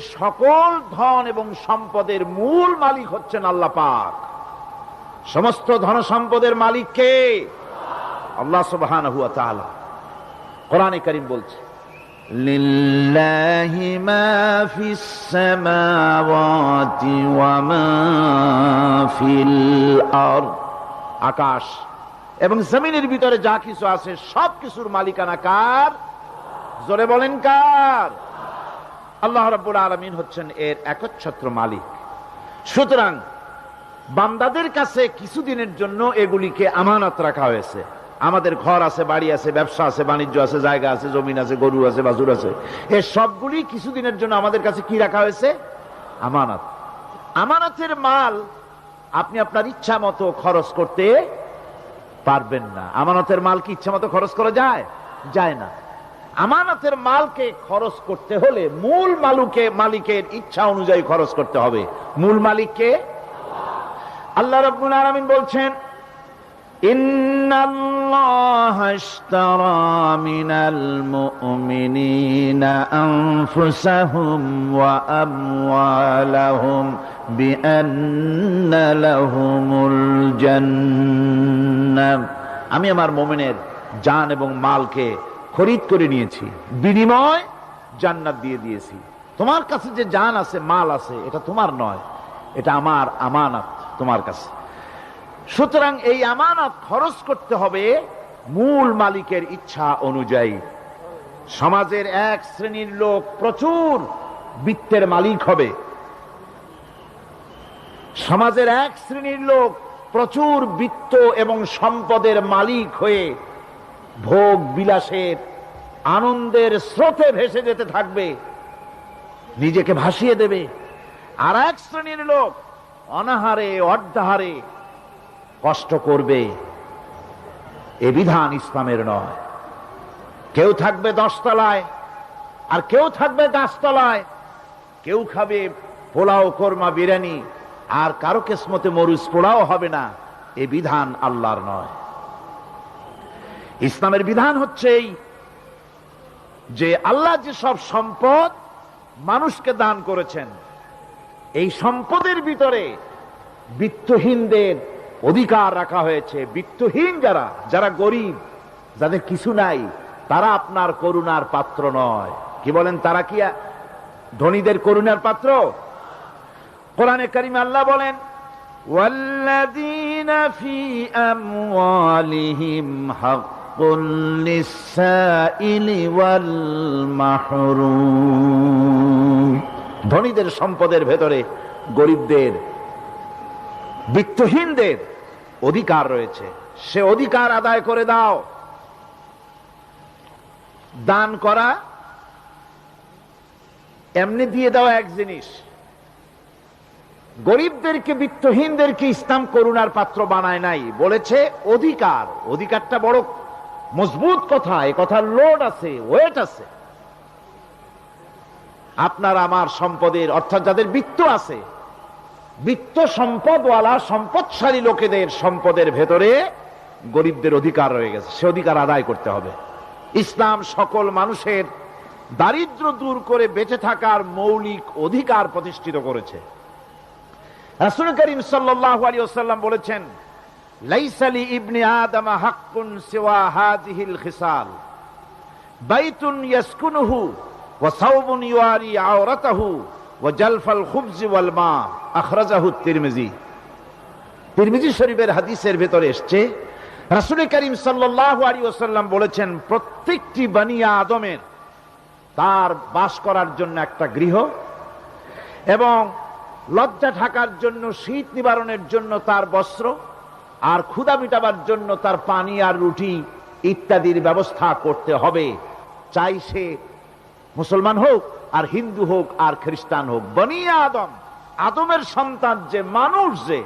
সকল ধন এবং সম্পদের মূল মালিক হচ্ছেন আল্লাহ পাক। সমস্ত ধন সম্পদের মালিক কে? আল্লাহ সুবহান হুয়া তাআলা। কোরআনে করিম বলছে লিল্লাহি মা ফিস সামাওয়াতি ওয়া মা ফিল আরদ। আকাশ এবং জমিনের ভিতরে যা কিছু আছে সব কিছুর মালিকানা কার? জোরে বলেন কার? আল্লাহ রাব্বুল আলামিন হচ্ছেন এর একচ্ছত্র মালিক। সুতরাং বান্দাদের কাছে কিছুদিনের জন্য এগুলিকে আমানত রাখা হয়েছে। আমাদের ঘর আছে, বাড়ি আছে, ব্যবসা আছে, বাণিজ্য আছে, জায়গা আছে, জমিন আছে, গরু আছে বাজুর আছে। এ সবগুলি কিছুদিনের জন্য আমাদের কাছে কি রাখা হয়েছে? আমানত। আমানতের মাল আপনি আপনার ইচ্ছা মতো খরচ করতে পারবেন না। আমানতের মাল কি ইচ্ছা মতো খরচ করা যায়? যায় না। আমানতের মালকে খরচ করতে হলে মূল মালুকে মালিকের ইচ্ছা অনুযায়ী খরচ করতে হবে মূল মালিককে আল্লাহ রাব্বুল আলামিন বলছেন إن الله اشترى من المؤمنين أنفسهم وأموالهم بأن لهم الجنة আমি আমার মোমেনের জান এবং মালকে খরিদ করে নিয়েছি। বিনিময় জান্নাত দিয়ে দিয়েছি। তোমার কাছে যে জান আছে, মাল আছে, এটা তোমার নয়। এটা আমার আমানত তোমার কাছে। সুতরাং এই আমানত খরচ করতে হবে মূল মালিকের ইচ্ছা অনুযায়ী। সমাজের এক শ্রেণির লোক প্রচুর বৃত্তের মালিক হবে। সমাজের এক শ্রেণির লোক প্রচুর বৃত্ত এবং সম্পদের মালিক হয়ে ভোগ বিলাসের আনন্দের স্রোতে ভেসে যেতে থাকবে। নিজেকে ভাসিয়ে দেবে। আর এক শ্রেণির লোক অনাহারে, অর্ধাহারে কষ্ট করবে। এ বিধান ইসলামের নয়। কেউ থাকবে দশতলায়, আর কেউ থাকবে গাছতলায়। কেউ খাবে পোলাও, কোরমা, বিরিয়ানি, আর কারও কেসমতে মরুচ পোড়াও হবে না। এ বিধান আল্লাহর নয়। ইসলামের বিধান হচ্ছে এই যে আল্লাহ যে সব সম্পদ মানুষকে দান করেছেন, এই সম্পদের ভিতরে বৃত্তহীনদের অধিকার রাখা হয়েছে। বৃত্তহীন যারা যারা গরিব, যাদের কিছু নাই, তারা আপনার করুণার পাত্র নয়। কি বলেন, তারা কি ধনীদের করুণার পাত্র? কোরআনে করিম আল্লাহ বলেন, ওয়াল্লাযীনা ফি আমওয়ালিহিম হক। লিসাইল ওয়াল মাহরুম ধনীদের সম্পদের ভেতরে গরিবদের, বৃত্তহীনদের অধিকার রয়েছে। সে অধিকার আদায় করে দাও। দান করা এমনি দিয়ে দাও এক জিনিস। গরিবদেরকে, বৃত্তহীনদেরকে ইসলাম করুণার পাত্র বানায় নাই। বলেছে অধিকার। অধিকারটা বড় মজবুত কথা, এ কথার লোড আছে ওয়েট আছে। আপনার আমার সম্পদের, অর্থাৎ যাদের বৃত্ত আছে, বৃত্ত সম্পদওয়ালা, সম্পদশালী লোকেদের সম্পদের ভেতরে গরিবদের অধিকার রয়ে গেছে, সে অধিকার আদায় করতে হবে। ইসলাম সকল মানুষের দারিদ্র দূর করে বেঁচে থাকার মৌলিক অধিকার প্রতিষ্ঠিত করেছে। রাসূল করিম সাল্লাল্লাহু আলাইহি ওয়াসাল্লাম বলেছেন লাইসালি ইবনে আদম হাক্কুন সিওয়া হাযিহিল খিসাল। বাইতুন ইয়াসকুনুহু ওয়া সাওবুন ইউয়ারি আওরাতাহু ওয়া জালফাল খুবজি ওয়াল মা, আখরাজাহু তিরমিজি। তিরমিজি শরীফের হাদিসের ভেতরে এসছে রাসূল করিম সাল্লাল্লাহু আলাইহি ওয়াসাল্লাম বলেছেন, প্রত্যেকটি বানিয়া আদমের তার বাস করার জন্য একটা গৃহ এবং লজ্জা ঢাকার জন্য, শীত নিবারণের জন্য তার বস্ত্র আর ক্ষুদা মিটাবার জন্য তার পানি আর রুটি ইত্যাদির ব্যবস্থা করতে হবে। চাই সে মুসলমান হোক, আর হিন্দু হোক, আর খ্রিস্টান হোক। বনিয়া আদম, আদমের সন্তান যে মানুষ যে,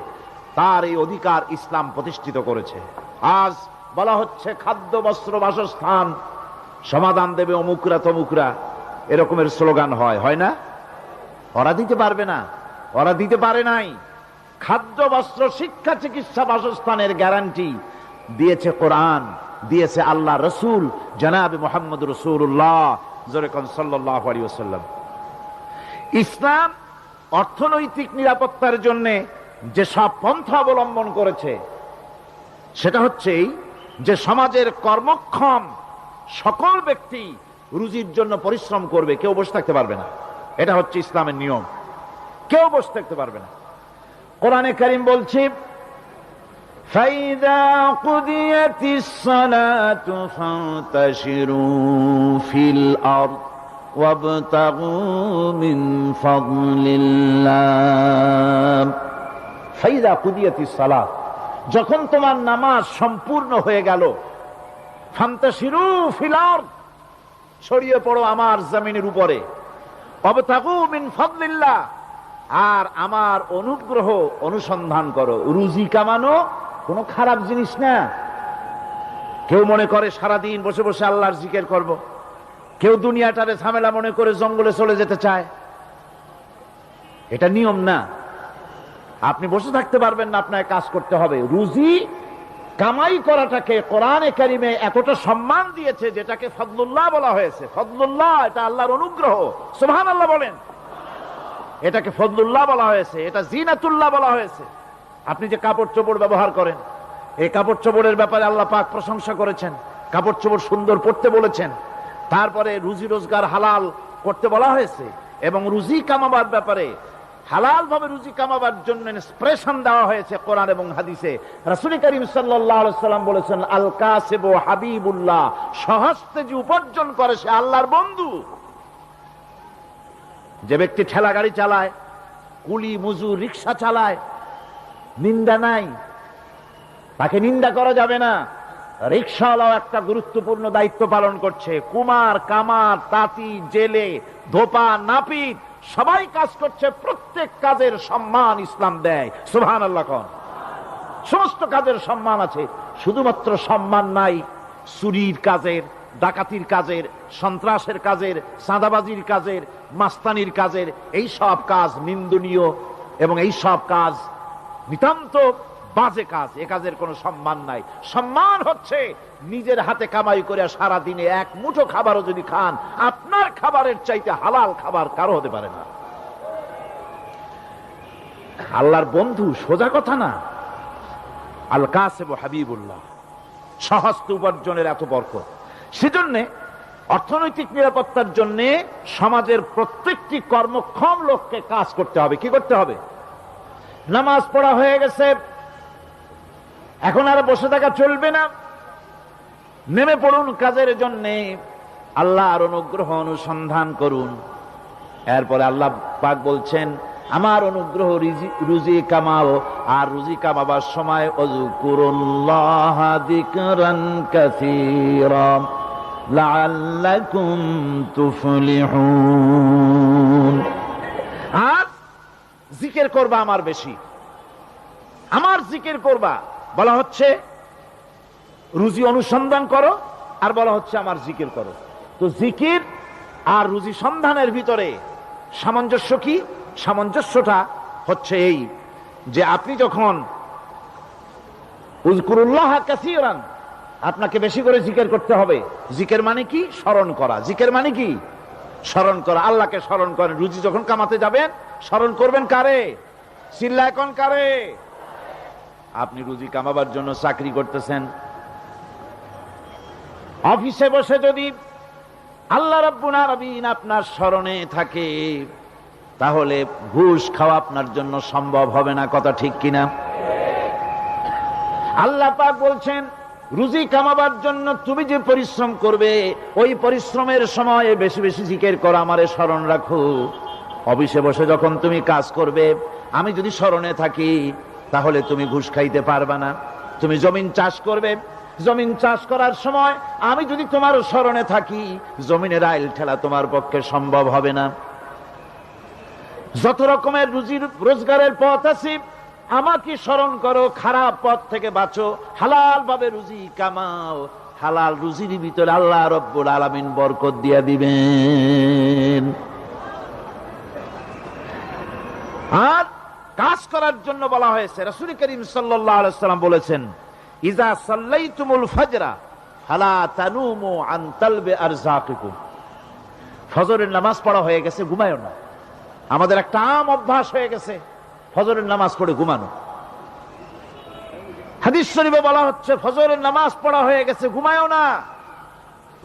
তার এই অধিকার ইসলাম প্রতিষ্ঠিত করেছে। আজ বলা হচ্ছে খাদ্য, বস্ত্র, বাসস্থান সমাধান দেবে অমুকরা তমুকরা। এরকমের স্লোগান হয় হয় না? ওরা দিতে পারবে না। ওরা দিতে পারে নাই। খাদ্য, বস্ত্র, শিক্ষা, চিকিৎসা, বাসস্থানের গ্যারান্টি দিয়েছে কোরআন, দিয়েছে আল্লাহ রসুল, জনাব মোহাম্মদ রসুল্লাহ জোরেকন ইসলাম অর্থনৈতিক নিরাপত্তার জন্য যে সব পন্থা অবলম্বন করেছে, সেটা হচ্ছে যে সমাজের কর্মক্ষম সকল ব্যক্তি রুজির জন্য পরিশ্রম করবে, কেউ বসে থাকতে পারবে না। এটা হচ্ছে ইসলামের নিয়ম। কেউ বসে থাকতে পারবে না। কোরআনে কারিম বলছি فإذا قضيت الصلاة فانتشروا في الأرض وابتغوا من فضل الله ফাইদা কুদিয়াতি সালাত যখন তোমার নামাজ সম্পূর্ণ হয়ে গেল ফান্তাসিরু ফিলার ছড়িয়ে পড়ো আমার জমিনের উপরে অবতাকু মিন ফদলিল্লাহ আর আমার অনুগ্রহ অনুসন্ধান করো। রুজি কামানো কোনো খারাপ জিনিস না। কেউ মনে করে সারাদিন বসে বসে আল্লাহর জিকের করব। কেউ দুনিয়াটারে ঝামেলা মনে করে জঙ্গলে চলে যেতে চায়। এটা নিয়ম না। আপনি বসে থাকতে পারবেন না, আপনাকে কাজ করতে হবে। রুজি কামাই করাটাকে কোরআনে কারিমে এতটা সম্মান দিয়েছে, যেটাকে ফদলুল্লাহ বলা হয়েছে। ফদলুল্লাহ, এটা আল্লাহর অনুগ্রহ। সুবহান আল্লাহ বলেন। এটাকে ফদলুল্লাহ বলা হয়েছে, এটা জিনাতুল্লাহ বলা হয়েছে। আপনি যে কাপড় চোপড় ব্যবহার করেন, এই কাপড় চোপড়ের ব্যাপারে আল্লাহ পাক প্রশংসা করেছেন, কাপড় চোপড় সুন্দর পড়তে বলেছেন। তারপরে রুজি রোজগার হালাল করতে বলা হয়েছে, এবং রুজি কামাবার ব্যাপারে হালাল ভাবে রুজি কামাবার জন্য ইন্সপিরেশন দেওয়া হয়েছে কোরআন এবং হাদিসে। রাসূল করিম সাল্লাম বলেছেন আল কাসিব হাবিবুল্লাহ, সহস্তে যে উপার্জন করে সে আল্লাহর বন্ধু। যে ব্যক্তি ঠেলা গাড়ি চালায়, কুলি, মজুর, রিক্সা চালায়, নিন্দা নাই, তাকে নিন্দা করা যাবে না। রিক্সাওয়ালাও একটা গুরুত্বপূর্ণ দায়িত্ব পালন করছে। কুমার, কামার, তাঁতি, জেলে, ধোপা, নাপিত, সবাই কাজ করছে, প্রত্যেক কাজের সম্মান ইসলাম দেয়। সুবহান আল্লাহ সমস্ত কাজের সম্মান আছে, শুধুমাত্র সম্মান নাই, চুরির কাজের ডাকাতির কাজের, সন্ত্রাসের কাজের, সাদাবাজির কাজের, মাস্তানির কাজের, এই সব কাজ নিন্দনীয় এবং এই সব কাজ নিতান্ত বাজে কাজ। এ কাজের কোনো সম্মান নাই। সম্মান হচ্ছে নিজের হাতে কামাই করে সারা দিনে এক মুঠো খাবারও যদি খান, আপনার খাবারের চাইতে হালাল খাবার কারও হতে পারে না। আল্লাহর বন্ধু সোজা কথা না। আল কাসেব হাবিবুল্লাহ, সহস্ত উপার্জনের এত বরকত। সেজন্যে অর্থনৈতিক নিরাপত্তার জন্য সমাজের প্রত্যেকটি কর্মক্ষম লোককে কাজ করতে হবে। কি করতে হবে? নামাজ পড়া হয়ে গেছে। এখন আর বসে থাকা চলবে না। নেমে পড়ুন কাজের জন্যে। আল্লাহর অনুগ্রহ অনুসন্ধান করুন। এরপরে আল্লাহ পাক বলছেন আমার অনুগ্রহ রুজি কামাও, আর রুজি কামাবার সময় লাআল্লাকুম তুফলিহুন। আর জিকির করবা আমার বেশি। আমার জিকের করবা। বলা হচ্ছে, রুজি অনুসন্ধান করো, আর বলা হচ্ছে আমার জিকির করো। তো জিকির আর রুজি সন্ধানের ভিতরে সামঞ্জস্য কি? সামঞ্জস্যটা হচ্ছে এই যে আপনি যখন আপনাকে বেশি করে জিকের করতে হবে। জিকের মানে কি? স্মরণ করা। জিকের মানে কি? স্মরণ করা। আল্লাহকে স্মরণ করেন। রুজি যখন কামাতে যাবেন, স্মরণ করবেন কারে? চিল্লা এখন কারে? আপনি রুজি কামাবার জন্য চাকরি করতেছেন। অফিসে বসে যদি আল্লাহ রব্বুল আলামিন আপনার স্মরণে থাকে তাহলে ঘুষ খাওয়া আপনার জন্য সম্ভব হবে না, কথা ঠিক কিনা? আল্লাহ পাক বলছেন, রুজি কামাবার জন্য তুমি যে পরিশ্রম করবে, ওই পরিশ্রমের সময় বেশি বেশি জিকের করো, আমারে স্মরণ রাখো। অফিসে বসে যখন তুমি কাজ করবে, আমি যদি স্মরণে থাকি, তাহলে তুমি ঘুষ খাইতে পারবা না। তুমি জমিন চাষ করবে, জমিন চাষ করার সময় আমি যদি তোমার স্মরণে থাকি, জমিনের আইল ঠেলা তোমার পক্ষে সম্ভব হবে না। যত রকমের রুজির রোজগারের পথ আছে, আমাকে স্মরণ করো, খারাপ পথ থেকে বাঁচো। হালাল ভাবে রুজি কামাও। হালাল রুজির ভিতরে আল্লাহ রব্বুল আলামিন বরকত দিয়া দিবেন। আর কাজ করার জন্য বলা হয়েছে, রাসূল করিম সাল্লাম বলেছেন ইজা সাল্লাইতুমুল ফাজরা, ফালা তানুমু আন তালবে আরজাকিকুম। ফজরের নামাজ পড়া হয়ে গেছে, ঘুমায়ও না। আমাদের একটা আম অভ্যাস হয়ে গেছে। ফজরের নামাজ পড়ে ঘুমানো। হাদিস শরীফে বলা হচ্ছে, ফজরের নামাজ পড়া হয়ে গেছে, ঘুমায়ও না।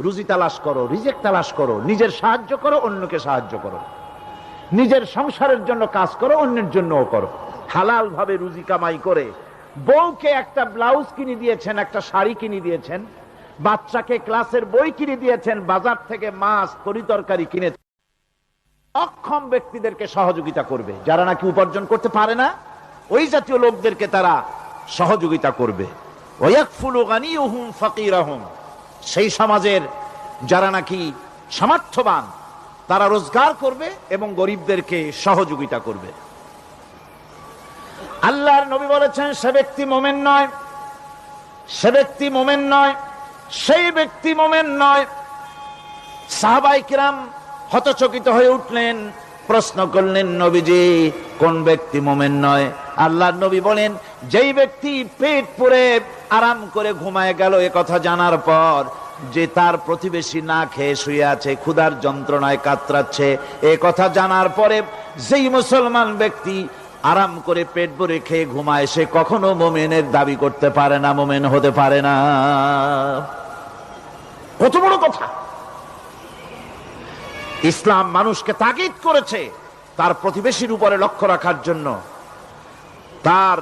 রুজি তালাশ করো, রিজেক তালাশ করো, নিজের সাহায্য করো, অন্যকে সাহায্য করো। নিজের সংসারের জন্য কাজ করো, অন্যের জন্যও করো। হালাল ভাবে রুজি কামাই করে, বউকে একটা ব্লাউজ কিনে দিয়েছেন, একটা শাড়ি কিনে দিয়েছেন, বাচ্চাকে ক্লাসের বই কিনে দিয়েছেন, বাজার থেকে মাছ, তরি তরকারি কিনে অক্ষম ব্যক্তিদেরকে সহযোগিতা করবে। যারা নাকি উপার্জন করতে পারে না, ওই জাতীয় লোকদেরকে তারা সহযোগিতা করবে। সেই সমাজের যারা নাকি সামর্থ্যবান, তারা রোজগার করবে এবং গরিবদেরকে সহযোগিতা করবে। আল্লাহর নবী বলেছেন, সে ব্যক্তি মোমেন নয়, সে ব্যক্তি মোমেন নয়, সেই ব্যক্তি মোমেন নয়। সাহাবাই কিরাম হতচকিত হয়ে উঠলেন, প্রশ্ন করলেন, নবীজি, কোন ব্যক্তি মোমেন নয়? আল্লাহ নবী বলেন, যেই ব্যক্তি পেট পুরে আরাম করে ঘুমায় গেল, এ কথা জানার পর যে তার প্রতিবেশী না খেয়ে শুয়ে আছে, ক্ষুধার যন্ত্রণায় কাতরাচ্ছে, এ কথা জানার পরে যেই মুসলমান ব্যক্তি আরাম করে পেট ভরে খেয়ে ঘুমায়, সে কখনো মোমেনের দাবি করতে পারে না, মোমেন হতে পারে না। কত বড় কথা! ইসলাম মানুষকে তাগিদ করেছে তার প্রতিবেশীর উপরে লক্ষ্য রাখার জন্য। তার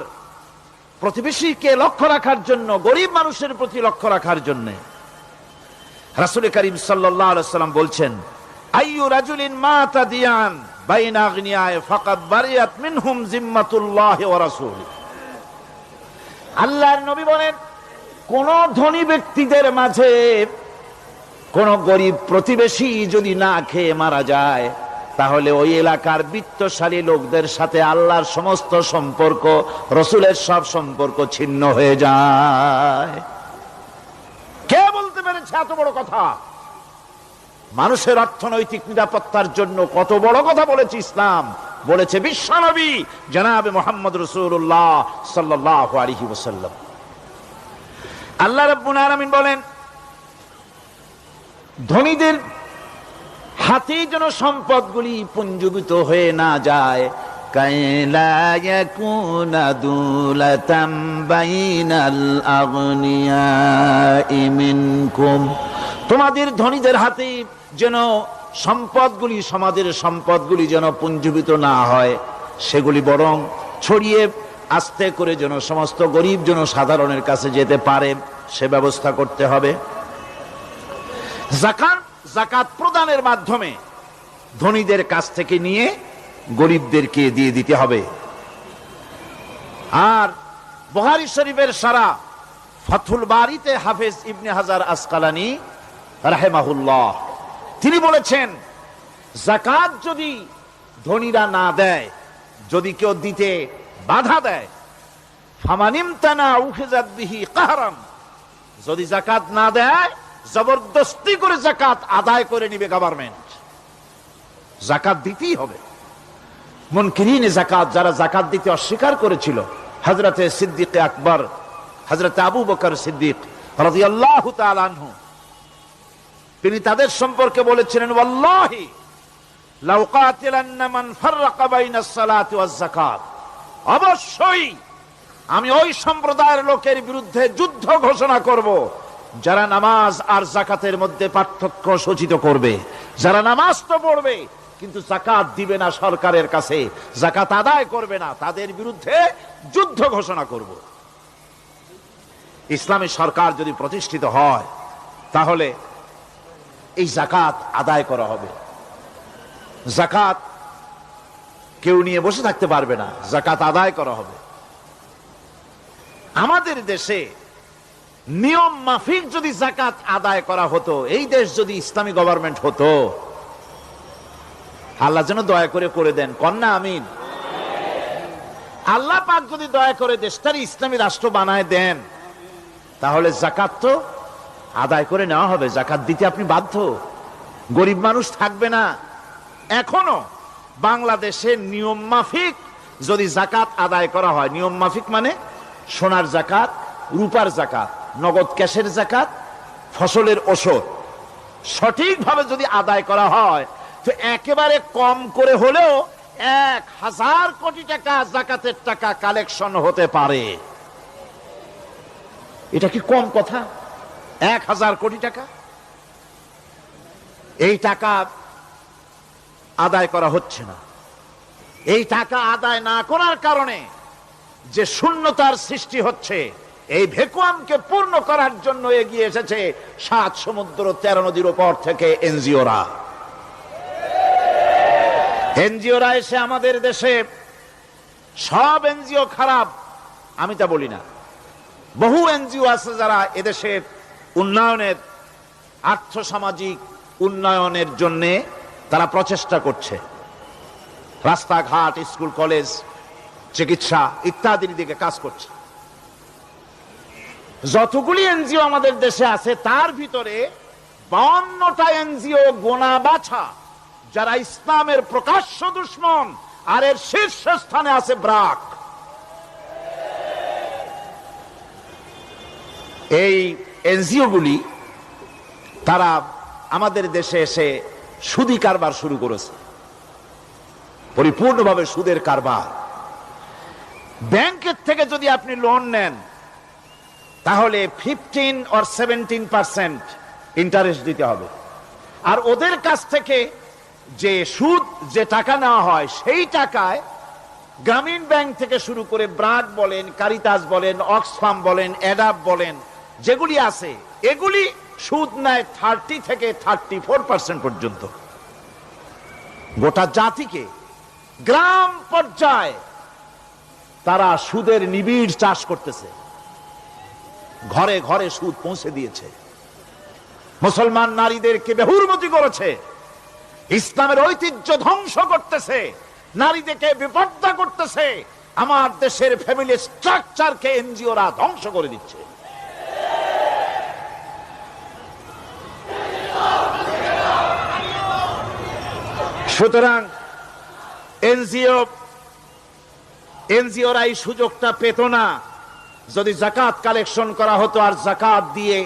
প্রতিবেশীকে লক্ষ্য রাখার জন্য, গরিব মানুষের প্রতি লক্ষ্য রাখার জন্য। রাসুল করিম সাল্লাম বলছেন, আইয়ু আল্লাহর নবী বলেন, কোন ধনী ব্যক্তিদের মাঝে কোন গরিব প্রতিবেশী যদি না খেয়ে মারা যায়, তাহলে ওই এলাকার বিত্তশালী লোকদের সাথে আল্লাহর সমস্ত সম্পর্ক, রসুলের সব সম্পর্ক ছিন্ন হয়ে যায়। কে বলতে পেরেছে এত বড় কথা? মানুষের অর্থনৈতিক নিরাপত্তার জন্য কত বড় কথা বলেছে ইসলাম। বলেছে বিশ্বনবী, জনাবে মোহাম্মদ রসুল্লাহ সাল্লাহ আলহি ওসাল্লাম আল্লাহ রব্বুল আলমিন বলেন ধনীদের হাতে যেন সম্পদগুলি পুঞ্জীভূত হয়ে না যায়। তোমাদের ধনীদের হাতে যেন সম্পদগুলি, সমাজের সম্পদগুলি যেন পুঞ্জীভূত না হয়, সেগুলি বরং ছড়িয়ে আস্তে করে যেন সমস্ত গরিব যেন সাধারণের কাছে যেতে পারে, সে ব্যবস্থা করতে হবে। জাকাত জাকাত প্রদানের মাধ্যমে ধনীদের কাছ থেকে নিয়ে গরিবদেরকে দিয়ে দিতে হবে। আর বহারি শরীফের সারা ফাথুল বাড়িতে হাফেজ ইবনে হাজার আসকালানি রাহেমাহুল্লাহ, তিনি বলেছেন, জাকাত যদি ধনীরা না দেয়, যদি কেউ দিতে বাধা দেয় ফামানিম তানা কাহারাম, যদি জাকাত না দেয় জবরদস্তি করে জাকাত আদায় করে নিবে গভর্নমেন্ট জাকাত দিতেই হবে। জাকাত যারা জাকাত দিতে অস্বীকার করেছিল হজরতে সিদ্দিক আকবর হজরত আবু বকর সিদ্দিক তিনি তাদের সম্পর্কে বলেছিলেন, ওয়াল্লাহি অবশ্যই আমি ওই সম্প্রদায়ের লোকের বিরুদ্ধে যুদ্ধ ঘোষণা করব। যারা নামাজ আর জাকাতের মধ্যে পার্থক্য সূচিত করবে, যারা নামাজ তো পড়বে, কিন্তু জাকাত দিবে না সরকারের কাছে জাকাত আদায় করবে না, তাদের বিরুদ্ধে যুদ্ধ ঘোষণা করব। ইসলামী সরকার যদি প্রতিষ্ঠিত হয়, তাহলে এই জাকাত আদায় করা হবে। জাকাত কেউ নিয়ে বসে থাকতে পারবে না জাকাত আদায় করা হবে। আমাদের দেশে নিয়ম মাফিক যদি জাকাত আদায় করা হতো, এই দেশ যদি ইসলামী গভর্নমেন্ট হতো, আল্লাহ যেন দয়া করে করে দেন। কন্যা, আমিন। আল্লাহ পাক যদি দয়া করে দেশটার ইসলামী রাষ্ট্র বানায় দেন, তাহলে জাকাত তো আদায় করে নেওয়া হবে। জাকাত দিতে আপনি বাধ্য। গরিব মানুষ থাকবে না। এখনও বাংলাদেশে নিয়ম মাফিক যদি জাকাত আদায় করা হয়, নিয়ম মাফিক মানে সোনার জাকাত রূপার জাকাত নগদ ক্যাশের জাকাত, ফসলের ওষুধ। সঠিকভাবে যদি আদায় করা হয়, তো একেবারে কম করে হলেও এক হাজার কোটি টাকা জাকাতের টাকা কালেকশন হতে পারে। এটা কি কম কথা? এক হাজার কোটি টাকা? এই টাকা আদায় করা হচ্ছে না। এই টাকা আদায় না করার কারণে যে শূন্যতার সৃষ্টি হচ্ছে এই ভেকুয়ামকে পূর্ণ করার জন্য এগিয়ে এসেছে সাত সমুদ্র তেরো নদীর উপর থেকে এনজিওরা। এনজিওরা এসে আমাদের দেশে, সব এনজিও খারাপ, আমি তা বলি না। বহু এনজিও আছে যারা এদেশের উন্নয়নের, আর্থসামাজিক উন্নয়নের জন্য তারা প্রচেষ্টা করছে। রাস্তাঘাট, স্কুল, কলেজ, চিকিৎসা ইত্যাদির দিকে কাজ করছে। যতগুলি এনজিও আমাদের দেশে আছে, তার ভিতরে বাউন্নটা এনজিও গোনা বাছা যারা ইসলামের প্রকাশ্য দুশ্মন, আর এর শীর্ষস্থানে আছে ব্রাক। এই এনজিও গুলি তারা আমাদের দেশে এসে সুদি কারবার শুরু করেছে। পরিপূর্ণভাবে সুদের কারবার। ব্যাংকের থেকে যদি আপনি লোন নেন তাহলে fifteen or seventeen percent interest দিতে হবে। আর ওদের কাছ থেকে যে সুদ, যে টাকা নেওয়া হয়, সেই টাকায় গ্রামীণ ব্যাংক থেকে শুরু করে ব্রাক বলেন, কারিতাস বলেন, অক্সফাম বলেন অ্যাডাপ বলেন, যেগুলি আছে, এগুলি সুদ নেয় থার্টি থেকে থার্টি ফোর পার্সেন্ট পর্যন্ত। গোটা জাতিকে গ্রাম পর্যায়ে তারা সুদের নিবিড় চাষ করতেছে। ঘরে ঘরে সুদ পৌঁছে দিয়েছে। মুসলমান নারীদেরকে বেহুরমতি করেছে। ইসলামের ঐতিহ্য ধ্বংস করতেছে। নারীদেরকে বিপর্দা করতেছে। আমার দেশের ফ্যামিলি স্ট্রাকচারকে এনজিওরা ধ্বংস করে দিচ্ছে। সুতরাং এনজিও, এনজিওরা এই সুযোগটা পেত না। যদি জাকাত কালেকশন করা হতো আর জাকাত দিয়ে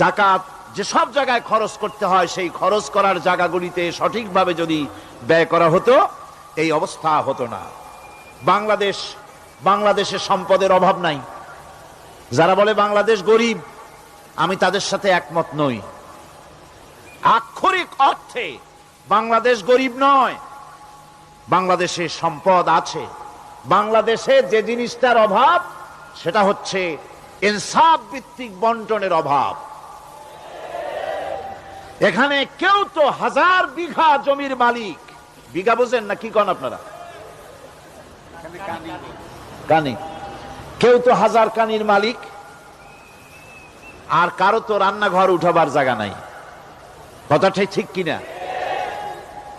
জাকাত যে সব জায়গায় খরচ করতে হয়, সেই খরচ করার জায়গাগুলিতে সঠিকভাবে যদি ব্যয় করা হতো, এই অবস্থা হতো না। বাংলাদেশ বাংলাদেশের সম্পদের অভাব নাই। যারা বলে বাংলাদেশ গরিব, আমি তাদের সাথে একমত নই। আক্ষরিক অর্থে বাংলাদেশ গরিব নয়, বাংলাদেশে সম্পদ আছে। বাংলাদেশে যে জিনিসটার অভাব সেটা হচ্ছে ইনসাফ ভিত্তিক বন্টনের অভাব। এখানে কেউ তো হাজার বিঘা জমির মালিক। বিঘা বোঝেন না, কি কন আপনারা? কানি। কেউ তো হাজার কানির মালিক, আর কারও তো রান্নাঘর উঠাবার জায়গা নাই। কথাটাই ঠিক কিনা?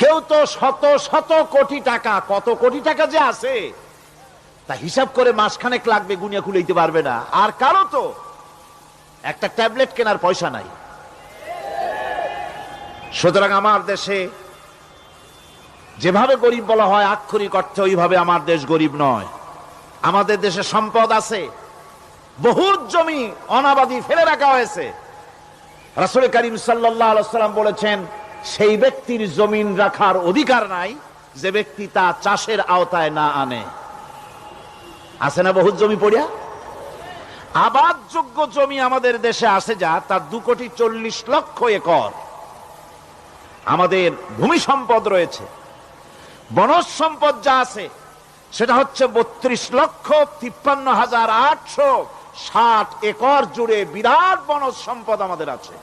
কেউ তো শত শত কোটি টাকা, কত কোটি টাকা যে আছে তা হিসাব করে মাসখানেক লাগবে, গুনিয়া খুলেইতে পারবে না। আর কারও তো? একটা ট্যাবলেট কেনার পয়সা নাই। সুতরাং আমার দেশে যেভাবে গরিব বলা হয়, আক্ষরিক অর্থে ওইভাবে আমার দেশ গরিব নয়। আমাদের দেশে সম্পদ আছে। বহুত জমি অনাবাদি ফেলে রাখা হয়েছে। রাসুল করিম সাল্লাম বলেছেন, সেই ব্যক্তির জমিন রাখার অধিকার নাই, যে ব্যক্তি তা চাষের আওতায় না আনে। আছে না বহুত জমি পড়িয়া? আবাদযোগ্য জমি আমাদের দেশে আসে যা তার দু কোটি চল্লিশ লক্ষ একর। আমাদের ভূমি সম্পদ রয়েছে। বনজ সম্পদ যা আছে, সেটা হচ্ছে বত্রিশ লক্ষ তিপ্পান্ন হাজার আটশো ষাট একর জুড়ে বিরাট বনজ সম্পদ আমাদের আছে।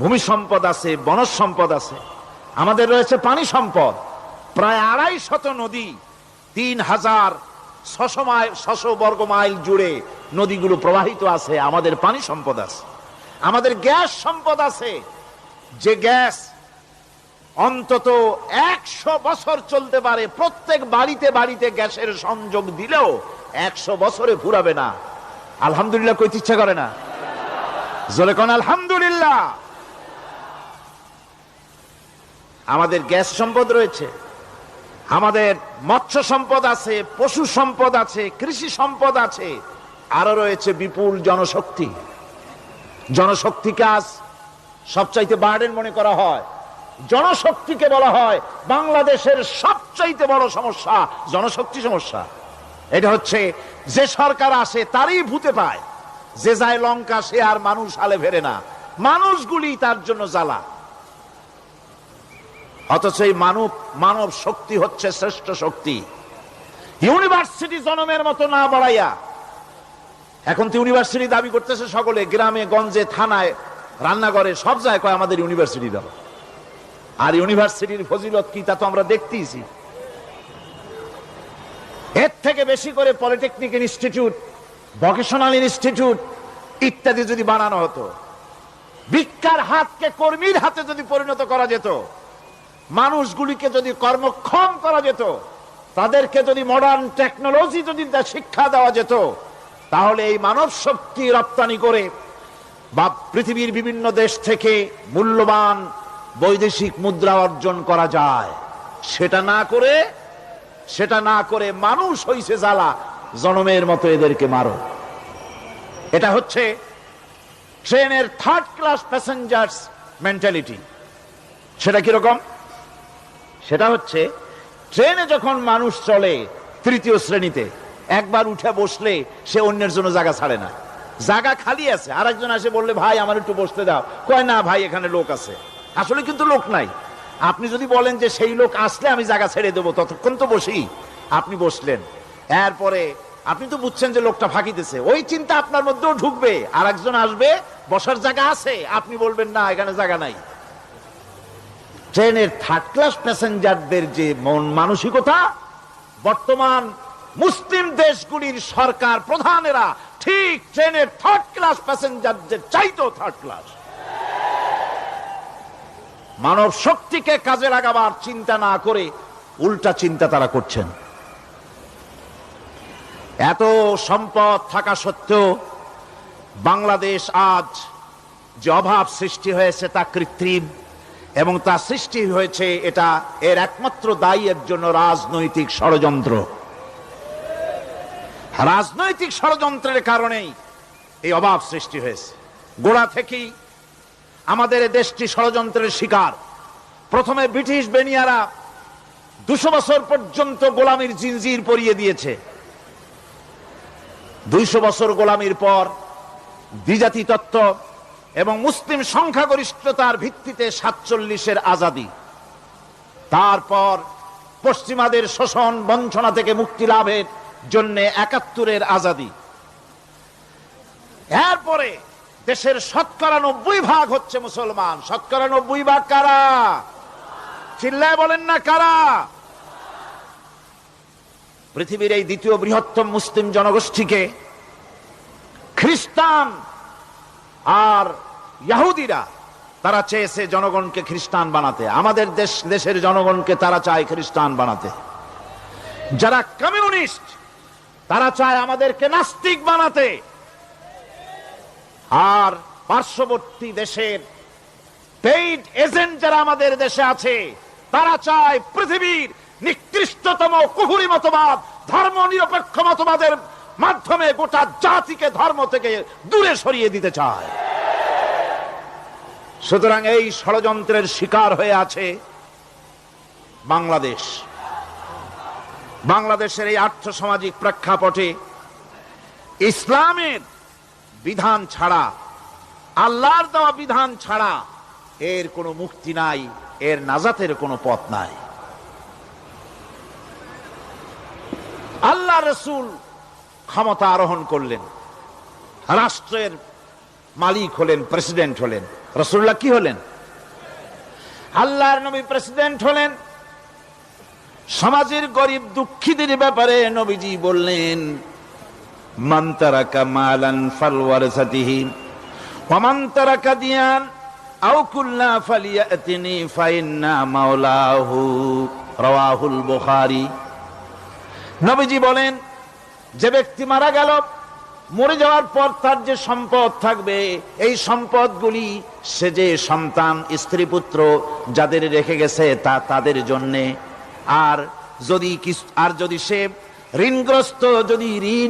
ভূমি সম্পদ আছে, বনজ সম্পদ আছে। আমাদের রয়েছে পানি সম্পদ। প্রায় আড়াই শত নদী, তিন হাজার ছশো বর্গ মাইল জুড়ে নদীগুলো প্রবাহিত আছে, আমাদের পানি সম্পদ আছে। আমাদের গ্যাস সম্পদ আছে। যে গ্যাস অন্তত একশো বছর চলতে পারে, প্রত্যেক বাড়িতে বাড়িতে গ্যাসের সংযোগ দিলেও একশো বছরে ফুরাবে না। আলহামদুলিল্লাহ কইতে ইচ্ছা করে না। জোরে কোন, আলহামদুলিল্লাহ। আমাদের গ্যাস সম্পদ রয়েছে। আমাদের মৎস্য সম্পদ আছে, পশু সম্পদ আছে, কৃষি সম্পদ আছে, আরও রয়েছে বিপুল জনশক্তি। জনশক্তি কাজ সবচাইতে বার্ডেন মনে করা হয়। জনশক্তিকে বলা হয় বাংলাদেশের সবচাইতে বড় সমস্যা, জনশক্তি সমস্যা। এটা হচ্ছে যে সরকার আসে তারই ভূতে পায়। যে যায় লঙ্কা, সে আর মানুষ আলে ফেরে না। মানুষগুলি তার জন্য জ্বালা। অথচ এই মানব মানব শক্তি হচ্ছে শ্রেষ্ঠ শক্তি। ইউনিভার্সিটি জনমের মতো না বাড়াইয়া, এখন তো ইউনিভার্সিটি দাবি করতেছে সকলে, গ্রামে, গঞ্জে, থানায়, রান্নাঘরে, সব জায়গায় কয় আমাদের ইউনিভার্সিটি দাও আর ইউনিভার্সিটির ফজিলত কি তা তো আমরা দেখতেইছি। এর থেকে বেশি করে পলিটেকনিক ইনস্টিটিউট, ভকেশনাল ইনস্টিটিউট ইত্যাদি যদি বানানো হতো, ভিক্ষার হাতকে কর্মীর হাতে যদি পরিণত করা যেত মানুষগুলিকে যদি কর্মক্ষম করা যেত, তাদেরকে যদি মডার্ন টেকনোলজি যদি শিক্ষা দেওয়া যেত, তাহলে এই মানব শক্তি রপ্তানি করে বা পৃথিবীর বিভিন্ন দেশ থেকে মূল্যবান বৈদেশিক মুদ্রা অর্জন করা যায়। সেটা না করে, সেটা না করে মানুষ হইছে জ্বালা, জনমের মতো এদেরকে মারো। এটা হচ্ছে ট্রেনের থার্ড ক্লাস প্যাসেঞ্জার্স মেন্টালিটি সেটা কীরকম? সেটা হচ্ছে, ট্রেনে যখন মানুষ চলে তৃতীয় শ্রেণীতে, একবার উঠে বসলে সে অন্যের জন্য জায়গা ছাড়ে না। জায়গা খালি আছে আর একজন আসে বললে, ভাই, আমার একটু বসতে দাও। কয়, না ভাই, এখানে লোক আছে। আসলে কিন্তু লোক নাই। আপনি যদি বলেন যে সেই লোক আসলে আমি জায়গা ছেড়ে দেবো, ততক্ষণ তো বসি। আপনি বসলেন। এরপরে, আপনি তো বুঝছেন যে লোকটা ফাঁকিতেছে। ওই চিন্তা আপনার মধ্যেও ঢুকবে। আর একজন আসবে, বসার জায়গা আছে। আপনি বলবেন, না, এখানে জায়গা নাই। ট্রেনের থার্ড ক্লাস প্যাসেঞ্জারদের যে মন মানসিকতা, বর্তমান মুসলিম দেশগুলির সরকার প্রধানেরা ঠিক ট্রেনের থার্ড ক্লাস প্যাসেঞ্জারদের চাইতো থার্ড ক্লাস মানব শক্তিকে কাজে লাগাবার চিন্তা না করে উল্টা চিন্তা তারা করছেন। এত সম্পদ থাকা সত্ত্বেও বাংলাদেশ আজ যে অভাব সৃষ্টি হয়েছে তা কৃত্রিম। এবং তা সৃষ্টি হয়েছে, এটা এর একমাত্র দায়ী এর জন্য রাজনৈতিক ষড়যন্ত্র। রাজনৈতিক ষড়যন্ত্রের কারণেই এই অভাব সৃষ্টি হয়েছে। গোড়া থেকেই আমাদের দেশটি ষড়যন্ত্রের শিকার। প্রথমে ব্রিটিশ বেনিয়ারা দুশো বছর পর্যন্ত গোলামির জিনজির পরিয়ে দিয়েছে। দুইশো বছর গোলামির পর দ্বিজাতি তত্ত্ব এবং মুসলিম সংখ্যাগরিষ্ঠতার ভিত্তিতে সাতচল্লিশের আজাদি। তারপর পশ্চিমাদের শোষণ বঞ্চনা থেকে মুক্তি লাভের জন্য একাত্তরের আজাদি। এরপরে দেশের শতকরা নব্বই ভাগ হচ্ছে মুসলমান। শতকরা নব্বই ভাগ কারা? চিল্লায় বলেন না কারা? পৃথিবীর এই দ্বিতীয় বৃহত্তম মুসলিম জনগোষ্ঠীকে খ্রিস্টান আর ইয়াহুদিরা, তারা চেয়েছে জনগণকে খ্রিস্টান বানাতে। আমাদের দেশ, দেশের জনগণকে তারা চায় খ্রিস্টান বানাতে। যারা কমিউনিস্ট, তারা চায় আমাদেরকে নাস্তিক বানাতে। আর পার্শ্ববর্তী দেশের পেইড এজেন্ট যারা আমাদের দেশে আছে, তারা চায় পৃথিবীর নিকৃষ্টতম কুহুরি মতবাদ ধর্ম নিরপেক্ষ মতবাদের মাধ্যমে গোটা জাতিকে ধর্ম থেকে দূরে সরিয়ে দিতে চায়। সুতরাং এই ষড়যন্ত্রের শিকার হয়ে আছে বাংলাদেশ। বাংলাদেশের এই আর্থ সামাজিক প্রেক্ষাপটে ইসলামের বিধান ছাড়া, আল্লাহর দেওয়া বিধান ছাড়া এর কোনো মুক্তি নাই, এর নাজাতের কোনো পথ নাই। আল্লাহ রসুল ক্ষমতা আরোহণ করলেন। রাষ্ট্রের মালিক হলেন, প্রেসিডেন্ট হলেন। রসুল্লাহ কি হলেন? আল্লাহর নবী প্রেসিডেন্ট হলেন। সমাজের গরিব দুঃখীদের ব্যাপারে নবীজি বললেন, মান তারাকা মালান ফালওয়ারসাতিহি, ওয়া মান তারাকা দিয়ান, আও কুল্লা ফালিয়াতিনি ফাইন্না মাওলাহু রাওয়াহুল বুখারী। নবীজি বলেন যে ব্যক্তি মারা গেল, মরে যাওয়ার পর তার যে সম্পদ থাকবে, এই সম্পদগুলি সে যে সন্তান, স্ত্রী, পুত্র যাদের রেখে গেছে তা তাদের জন্যে। আর যদি আর যদি সে ঋণগ্রস্ত, যদি ঋণ